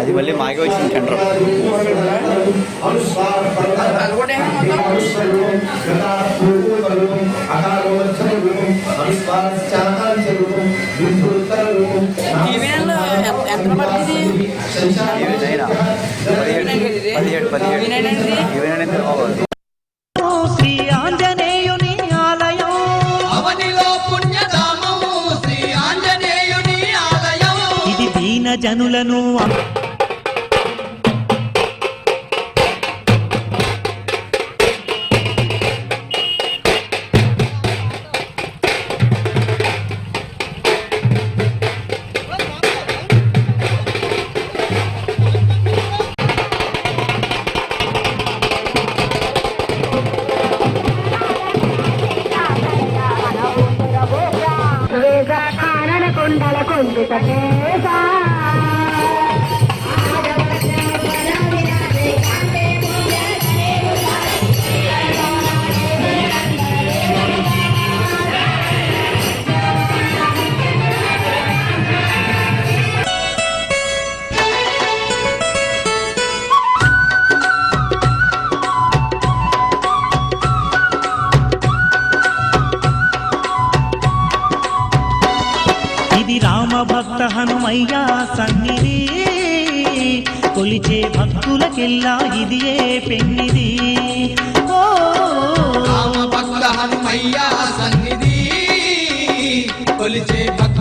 అది మళ్ళీ మాకే వచ్చింది టెండర్ పదిహేడు. పదిహేడు పదిహేడు. జనులను కొండల కొండ కట్టేసా భక్త హనుమయ్య సన్నిధి. కొలిచే భక్తులకెల్లా ఇది ఏ పెన్నిది ఓ భక్త హనుమయ్యా సన్నిధి. కొలిచే భక్తులకెల్లా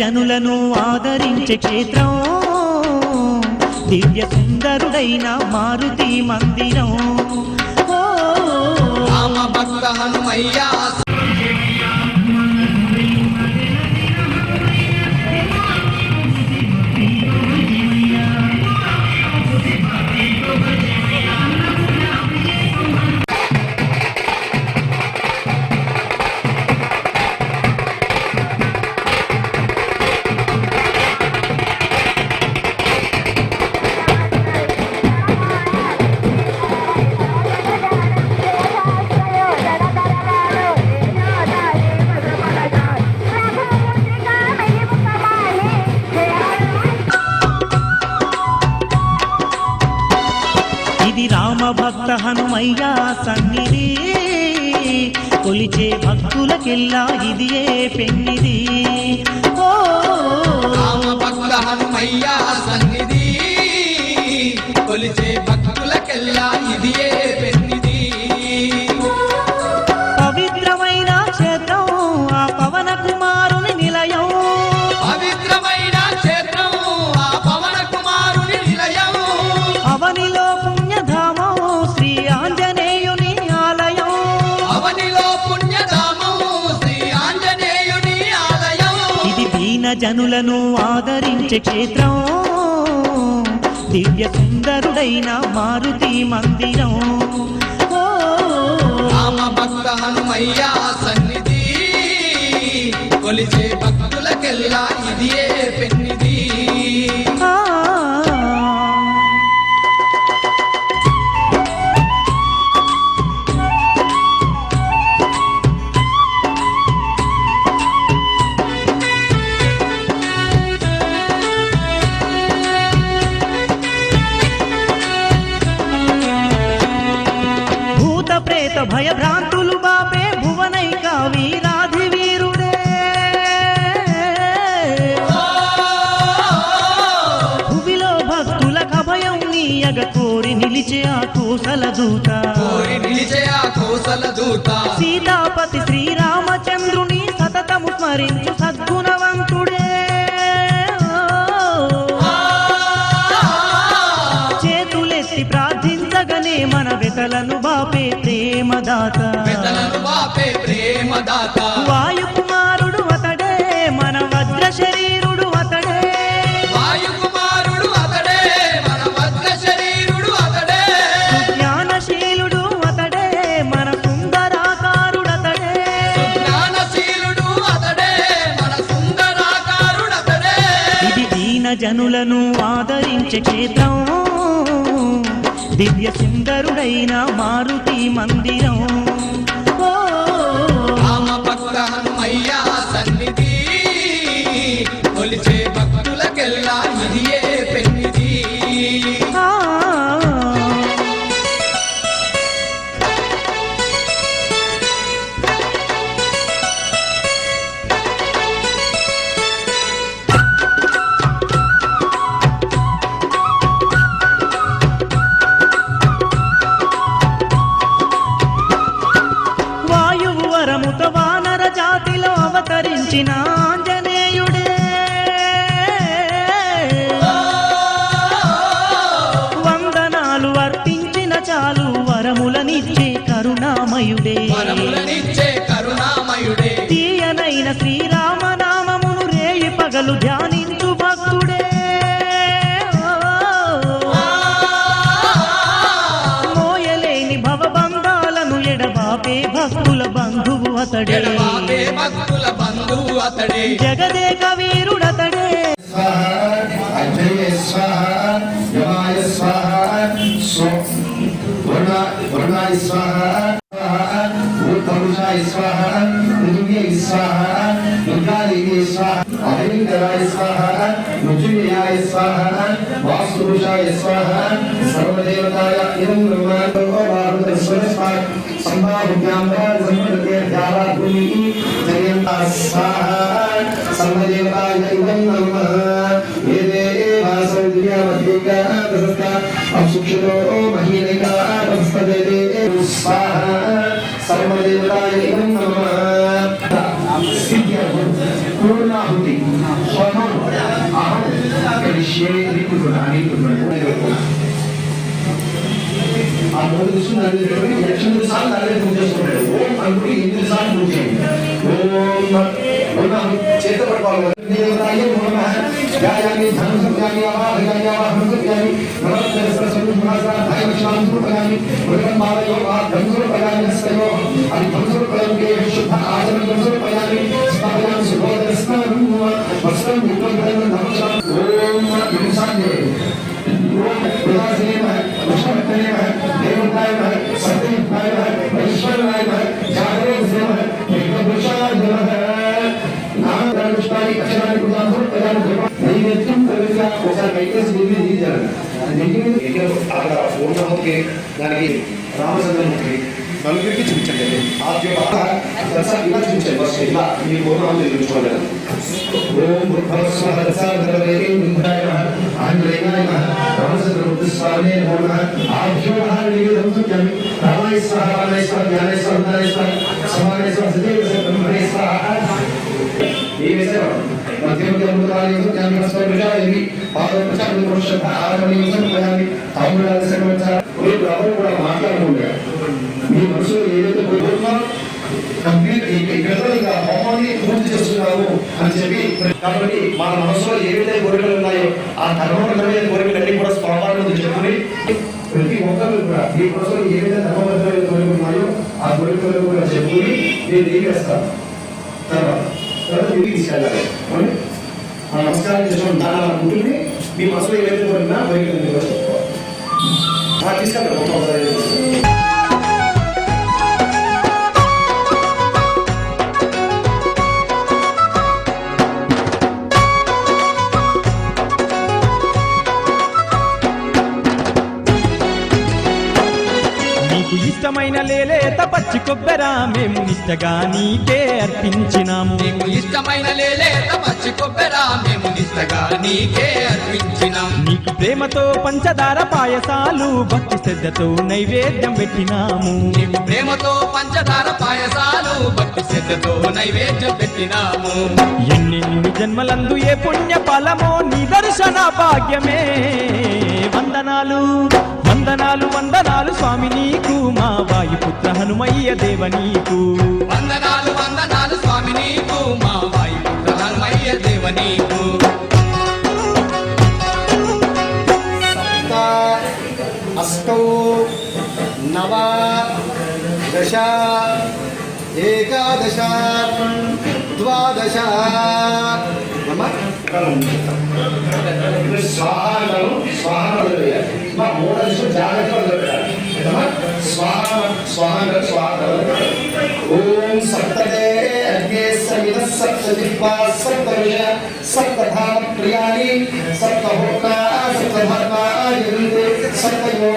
జనులను ఆదరించే క్షేత్రం. దివ్య సుందరుడైన మారుతి మందిరం. రామ భక్త హనుమయ్యా భక్త హనుమయ్య సన్నిధి. కొలిచే భక్తులకెల్లా ఇది ఏ పెన్నిది ఓ భక్త హనుమయ్య సన్నిధి. కొలిచే భక్తులకెల్లా ఇది దీన జనులను ఆదరించే క్షేత్రం. దివ్య సుందరుడైన మారుతి మందిరం. ఓ రామ భక్త హనుమయ్య సన్నిధి. కొలిచే భక్తులకెల్లా ఇది ఏ కోసల దూత. సీతాపతి శ్రీరామచంద్రుని సతతము స్మరించు సద్గుణవంతుడే. చేతులెత్తి ప్రార్థించగనే మన వెతలను బాపే ప్రేమదాత. వాయుకుమారుడు అతడే మన వజ్ర శరీరుడు క్షేత్రం దివ్య సుందరుడైన మారుతి మందిరం. ತಡೆ ಜಗದೇಕ ವೀರುಣ ತಡೆ ಅಜಯ ಸ್ವಾಹ ಯಮಾಯ ಸ್ವಾಹ ವರ್ಣಾಯ ಸ್ವಾಹ ಪರುಷಾಯ ಸ್ವಾಹ ಮೃದುಗೆ ಸ್ವಾಹ ಮೃಗಾಲಿಗೆ ಸ್ವಾಹ ಅಭಯಂಕರಾಯ ಸ್ವಾಹ ಮೃತ್ಯುಂಜಯಾಯ ಸ್ವಾಹ ವಾಸ್ತುಪುರುಷಾಯ ಸ್ವಾಹ ಸರ್ವದೇವತಾಯ ಇದಂ ಬ್ರಹ್ಮಾಂಡ ಭಾರತ ಸ್ವರಸ್ವಾಹ ಸಂಭಾವ್ಯಾಂ ಸಂಪದಕ್ಕೆ ಧ್ಯಾನ सर्वदेवताय इदं नमः एते वासौ दिव्यामध्येका प्रसस्ता अक्षुक्षितो महीनिका प्रस्तते स्वाहा सर्वदेवताय इदं नमः ఆ మూడు దిశలు నడిపి లక్షల సార్లు నడిపి పూజ చేసుకుంటాడు ఓం అనుకుని ఎనిమిది సార్లు పూజ చేయండి ఓం ఓం చేత పట్టుకోవాలి దేవతాయ నమః గాయామి ధనం సత్యామి అవాహయామి అవాహన సత్యామి నమస్తే సరస్వతి మహాసాయ లక్ష్మణం సమర్పయామి వృతం మాలయో ఆ ధనం సమర్పయామి హస్తయో అది ధనం సమర్పయామి శుద్ధ ఆచరణ ధనం సమర్పయామి స్థాపయామి సుభోదర స్నానం వస్త్రం విప్లం ధనం నమస్కారం ఓం విమసాన్యే ఓం విలాసనే తీశారు అక్కడ పూర్ణమూర్తి దానికి రామచంద్రమూర్తి నలుగురికి చూపించండి ఆ యొక్క దశ ఇలా చూపించండి ఫస్ట్ ఇలా మీ పూర్ణమూర్తి చూపించుకోవాలి ఓం భగవస్వ దశావతారే ఇంద్రాయ నమః ఆంజనేయాయ నమః రామచంద్రమూర్తి స్వామినే నమో నమః ఆభ్యోహారణి సంసుఖ్యామి రామాయ స్వాహ రామాయ స్వాహ విషయం జ్ఞాన ఎవరు కూడా మాట్లాడకుండా మీ మనసులో ఏదైతే కంప్లీట్ ఇక్కడ ఇక హోమాన్ని పూర్తి చేస్తున్నాము అని చెప్పి కాబట్టి మన మనసులో ఏవైతే కోరికలు ఉన్నాయో ఆ ధర్మబద్ధమైన కోరికలన్నీ కూడా స్వాభావం చెప్పుకుని ప్రతి ఒక్కరు కూడా మీ మనసులో ఏవైతే ధర్మబద్ధమైన కోరికలు ఉన్నాయో ఆ కోరికలు కూడా చెప్పుకుని నేను దిగేస్తాను తర్వాత తర్వాత తిరిగి తీసుకెళ్ళాలి అవును? ఆ నమస్కారం చేసిన దాని అలా ఉంటుంది మీ మనసులో ఏవైతే కోరినా బయట తీసుకెళ్ళాలి చెప్పుకోవాలి ఇష్టమైన లేలేత పచ్చి కొబ్బెర మేము నిష్టగా నీకే అర్పించినాము నీకు ఇష్టమైన లేలేత పచ్చి కొబ్బెర మేము నిష్టగా నీకే అర్పించినాం. నీకు ప్రేమతో పంచదార పాయసాలు భక్తి శ్రద్ధతో నైవేద్యం పెట్టినాము. నీకు ప్రేమతో పంచదార పాయసాలు భక్తి శ్రద్ధ శ్రద్ధతో నైవేద్యం పెట్టినాము. ఎన్నెన్ని జన్మలందు ఏ పుణ్య ఫలమో నిదర్శన భాగ్యమే. వందనాలు వందనాలు వందనాలు స్వామి నీకు మా వాయుపుత్ర హనుమయ్య దేవ నీకు. వందనాలు వందనాలు స్వామి నీకు మా వాయుపుత్ర హనుమయ్య దేవ నీకు. సప్త అష్టౌ నవ దశ ఏకాదశ ద్వాదశ. నమ. స్వాహాలను స్వాహాలు మా మూడు నిమిషం జాగ్రత్తగా స్వాహ స్వాహ స్వాహ ఓం సప్తదే అగ్నే సమిద సప్త జిహ్వా సప్త విషయ సప్త ధామ ప్రియాని సప్త హోతా సప్త ధర్మ యంతే సప్తయో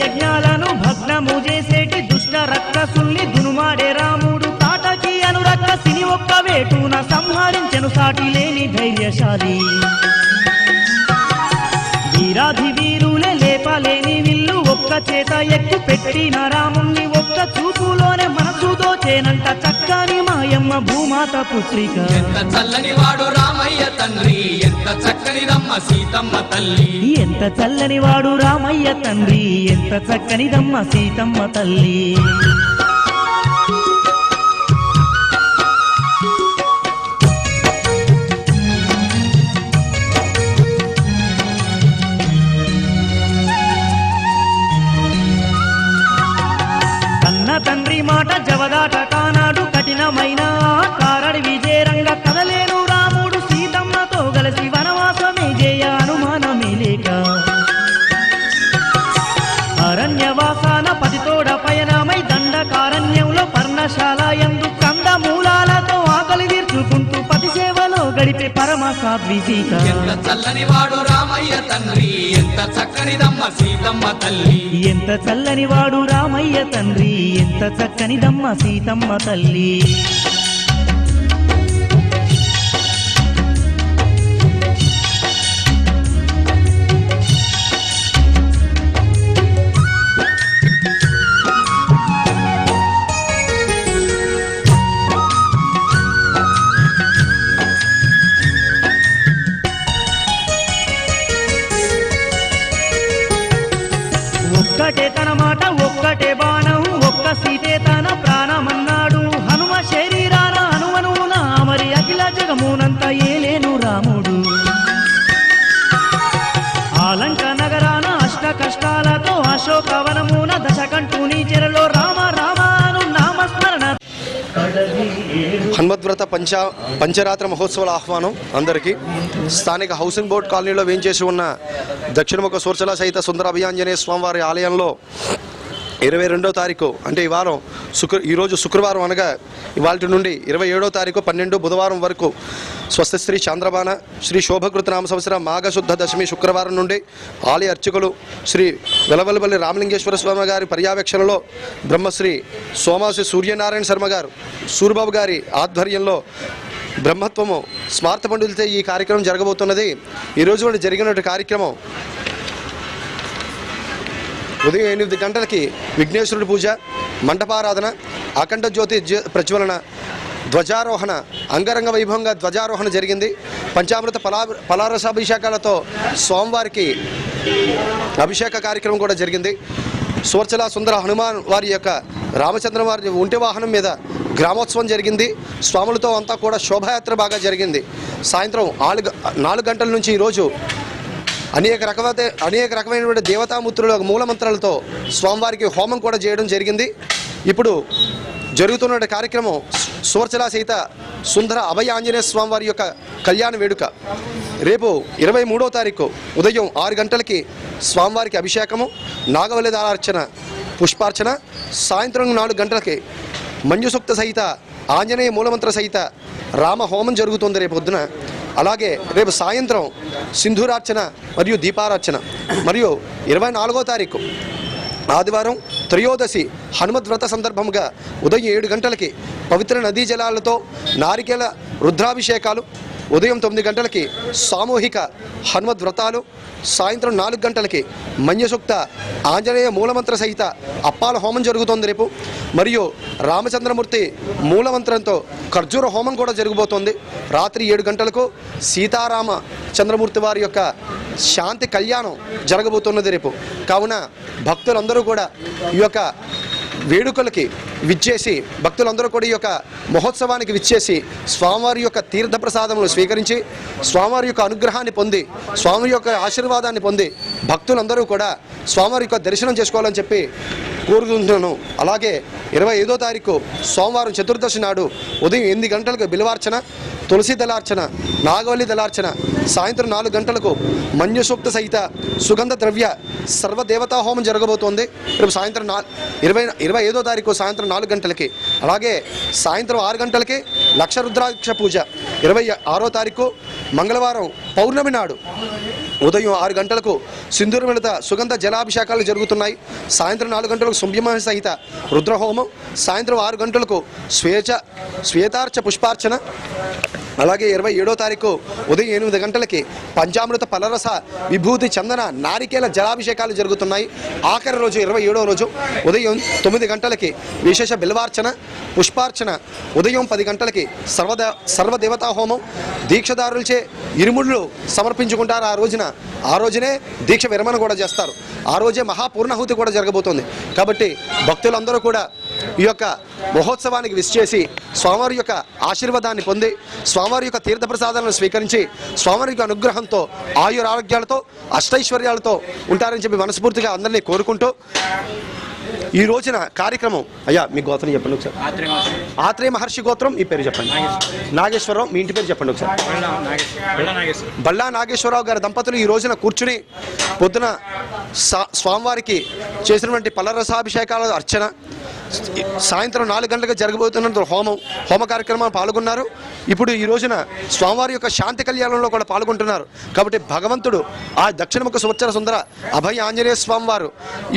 యజ్ఞాలను భగ్నము చేసేటి దుష్ట రక్తసుల్ని దునుమాడే రాముడు తాటకి అనురక్క సిని ఒక్క వేటున సంహరించను సాటి లేని ధైర్యశాలి. వీరాధి వీరులే లేపలేని విల్లు ఒక్క చేత ఎక్కు పెట్టిన రాముణ్ణి ఒక్క చూపులోనే మనసు దోచేనంట చక్కని మాయమ్మ భూమాత పుత్రిక. ఎంత చల్లని వాడు రామయ్య తండ్రి ఎంత చక్కని రమ్మ సీతమ్మ తల్లి. ఎంత చల్లని వాడు రామయ్య తండ్రి ఎంత చక్కనిదమ్మ సీతమ్మ తల్లి. சவதாட்ட సీత ఎంత చల్లని వాడు రామయ్య తండ్రి ఎంత చక్కనిదమ్మ సీతమ్మ తల్లి. ఎంత చల్లని వాడు రామయ్య తండ్రి ఎంత చక్కనిదమ్మ సీతమ్మ తల్లి. పంచ పంచరాత్ర మహోత్సవాల ఆహ్వానం అందరికీ. స్థానిక హౌసింగ్ బోర్డ్ కాలనీలో వేయించేసి ఉన్న దక్షిణముఖ సూర్చల సహిత సుందర అభియాంజనేయ స్వామివారి ఆలయంలో ఇరవై రెండో తారీఖు అంటే ఈ వారం శుక్ర ఈరోజు శుక్రవారం అనగా ఇవాళ నుండి ఇరవై ఏడో తారీఖు పన్నెండు బుధవారం వరకు స్వస్తి శ్రీ చంద్రబాన శ్రీ శోభకృత నామ సంవత్సరం మాఘశుద్ధ దశమి శుక్రవారం నుండి ఆలయ అర్చకులు శ్రీ వెలవలపల్లి రామలింగేశ్వర స్వామి గారి పర్యవేక్షణలో బ్రహ్మశ్రీ సోమాసి సూర్యనారాయణ శర్మ గారు సూర్బాబు గారి ఆధ్వర్యంలో బ్రహ్మత్వము స్మార్త పండులతో ఈ కార్యక్రమం జరగబోతున్నది. ఈరోజు నుండి జరిగినటువంటి కార్యక్రమం ఉదయం ఎనిమిది గంటలకి విఘ్నేశ్వరుడి పూజ మంటపారాధన అఖండ జ్యోతి జ్యో- ప్రజ్వలన ధ్వజారోహణ అంగరంగ వైభవంగా ధ్వజారోహణ జరిగింది. పంచామృత ఫలా ఫలారసాభిషేకాలతో స్వామివారికి అభిషేక కార్యక్రమం కూడా జరిగింది. సువర్చల సుందర హనుమాన్ వారి యొక్క రామచంద్ర వారి ఒంటి వాహనం మీద గ్రామోత్సవం జరిగింది. స్వాములతో అంతా కూడా శోభాయాత్ర బాగా జరిగింది. సాయంత్రం నాలుగు నాలుగు గంటల నుంచి ఈరోజు అనేక రకమైన అనేక రకమైనటువంటి దేవతామూర్తుల మూలమంత్రాలతో స్వామివారికి హోమం కూడా చేయడం జరిగింది. ఇప్పుడు జరుగుతున్న కార్యక్రమం సువర్చలా సహిత సుందర అభయ ఆంజనేయ స్వామివారి యొక్క కళ్యాణ వేడుక. రేపు ఇరవై మూడో తారీఖు ఉదయం ఆరు గంటలకి స్వామివారికి అభిషేకము నాగవల్లిదారార్చన పుష్పార్చన సాయంత్రం నాలుగు గంటలకి మంజుసూక్త సహిత ఆంజనేయ మూలమంత్ర సహిత రామ హోమం జరుగుతుంది రేపు పొద్దున. అలాగే రేపు సాయంత్రం సింధూరార్చన మరియు దీపారార్చన. మరియు ఇరవై నాలుగో తారీఖు ఆదివారం త్రయోదశి హనుమద్ వ్రత సందర్భంగా ఉదయం ఏడు గంటలకి పవిత్ర నదీ జలాలతో నారికేల రుద్రాభిషేకాలు ఉదయం తొమ్మిది గంటలకి సామూహిక హనుమద్ వ్రతాలు సాయంత్రం నాలుగు గంటలకి మంజసూక్త ఆంజనేయ మూలమంత్ర సహిత అప్పాల హోమం జరుగుతోంది రేపు. మరియు రామచంద్రమూర్తి మూలమంత్రంతో ఖర్జూర హోమం కూడా జరగబోతోంది. రాత్రి ఏడు గంటలకు సీతారామ చంద్రమూర్తి వారి యొక్క శాంతి కళ్యాణం జరగబోతున్నది రేపు. కావున భక్తులందరూ కూడా ఈ యొక్క వేడుకలకి విచ్చేసి భక్తులందరూ కూడా ఈ యొక్క మహోత్సవానికి విచ్చేసి స్వామివారి యొక్క తీర్థ ప్రసాదములు స్వీకరించి స్వామివారి యొక్క అనుగ్రహాన్ని పొంది స్వామి యొక్క ఆశీర్వాదాన్ని పొంది భక్తులందరూ కూడా స్వామివారి యొక్క దర్శనం చేసుకోవాలని చెప్పి కోరుకుంటున్నాను. అలాగే ఇరవై ఐదో తారీఖు సోమవారం చతుర్దశి నాడు ఉదయం ఎనిమిది గంటలకు బిలువార్చన తులసి దళార్చన నాగవల్లి దళార్చన సాయంత్రం నాలుగు గంటలకు మంజుసూక్త సహిత సుగంధ ద్రవ్య సర్వదేవతా హోమం జరగబోతోంది. రేపు సాయంత్రం నా ఇరవై ఇరవై ఐదో తారీఖు సాయంత్రం నాలుగు గంటలకి అలాగే సాయంత్రం ఆరు గంటలకి లక్ష రుద్రాక్ష పూజ. ఇరవై ఆరో తారీఖు మంగళవారం పౌర్ణమి నాడు ఉదయం ఆరు గంటలకు సింధూరు వెళత సుగంధ జలాభిషేకాలు జరుగుతున్నాయి. సాయంత్రం నాలుగు గంటలకు శుంభ్యమ సహిత రుద్రహోమం. సాయంత్రం ఆరు గంటలకు స్వేచ్ఛ శ్వేతార్చ పుష్పార్చన. అలాగే ఇరవై ఏడో తారీఖు ఉదయం ఎనిమిది గంటలకి పంచామృత పలరస విభూతి చందన నారికేల జలాభిషేకాలు జరుగుతున్నాయి. ఆఖరి రోజు ఇరవై ఏడో రోజు ఉదయం తొమ్మిది గంటలకి విశేష బిల్వార్చన పుష్పార్చన. ఉదయం పది గంటలకి సర్వద సర్వదేవతా హోమం. దీక్షదారులచే ఇరుముళ్ళు సమర్పించుకుంటారు. ఆ రోజున ఆ రోజునే దీక్ష విరమణ కూడా చేస్తారు. ఆ రోజే మహాపూర్ణాహుతి కూడా జరగబోతోంది. కాబట్టి భక్తులందరూ కూడా ఈ యొక్క మహోత్సవానికి విచ్చేసి స్వామివారి యొక్క ఆశీర్వాదాన్ని పొంది స్వామివారి యొక్క తీర్థప్రసాదాలను స్వీకరించి స్వామివారి యొక్క అనుగ్రహంతో ఆయురారోగ్యాలతో అష్టైశ్వర్యాలతో ఉంటారని చెప్పి మనస్ఫూర్తిగా అందరినీ కోరుకుంటూ ఈ రోజున కార్యక్రమం అయ్యా మీ గోత్రం చెప్పండి ఒకసారి. ఆత్రేయ మహర్షి. గోత్రం మీ పేరు చెప్పండి. నాగేశ్వరరావు మీ ఇంటి పేరు చెప్పండి ఒకసారి. బల్లా నాగేశ్వరరావు గారి దంపతులు ఈ రోజున కూర్చుని పొద్దున స్వామివారికి చేసినటువంటి పలరసాభిషేకాల అర్చన సాయంత్రం నాలుగు గంటలకు జరగబోతున్న హోమం హోమ కార్యక్రమాలు పాల్గొన్నారు. ఇప్పుడు ఈ రోజున స్వామివారి యొక్క శాంతి కళ్యాణంలో కూడా పాల్గొంటున్నారు. కాబట్టి భగవంతుడు ఆ దక్షిణముఖ సువత్సర సుందర అభయ ఆంజనేయ స్వామి వారు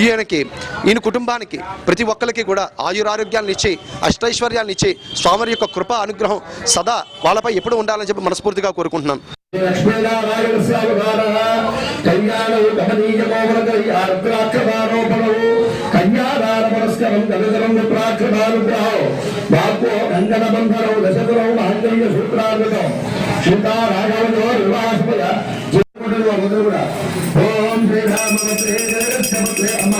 ఈయనకి ఈయన కుటుంబానికి ప్రతి ఒక్కరికి కూడా ఆయురారోగ్యాలను ఇచ్చి అష్టైశ్వర్యాలను ఇచ్చి స్వామివారి యొక్క కృప అనుగ్రహం సదా వాళ్ళపై ఎప్పుడు ఉండాలని చెప్పి మనస్ఫూర్తిగా కోరుకుంటున్నాను ಜಲಬಂಧನೌ ದಶಗುರೌ ಆಂಜನೇಯ ಸೂತ್ರಾರ್ವಿತೌ ಸೀತಾ ರಾಘವನೋ ವಿವಾಹಸ್ಮಯ ಜೀವನವ ಮೊದಲು ಕೂಡ ಓಂ ಶ್ರೀರಾಮ ಜಯ ಅಮ್ಮ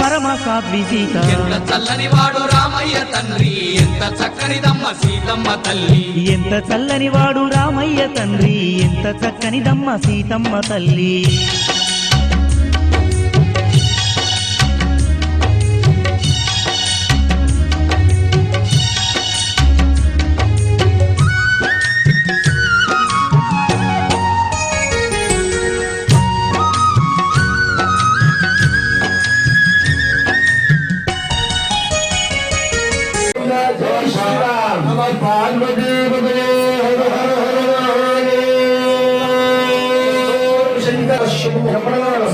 పరమ సాధ్వి సీత. ఎంత చల్లని వాడు రామయ్య తండ్రి ఎంత చక్కనిదమ్మ సీతమ్మ తల్లి. ఎంత చల్లని వాడు రామయ్య తండ్రి ఎంత చక్కనిదమ్మ సీతమ్మ తల్లి.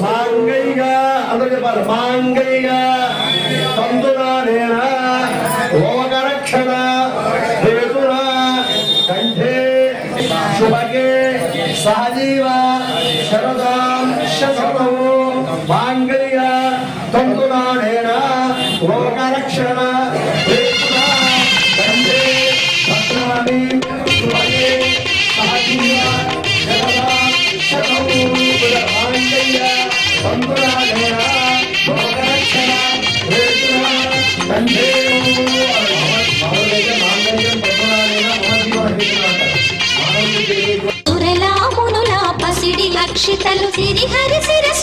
మాంగైగా అందరూ చెప్పాలి మాంగైగా. తందురానేన ఓమకరక్షణ హేతున కంఠే. శుభగే సహజీవ. శరదాం శతమో. మాంగళ్య తంతునాడేన లోకరక్షణ. అంటారు సిరిహరి శిరస్సు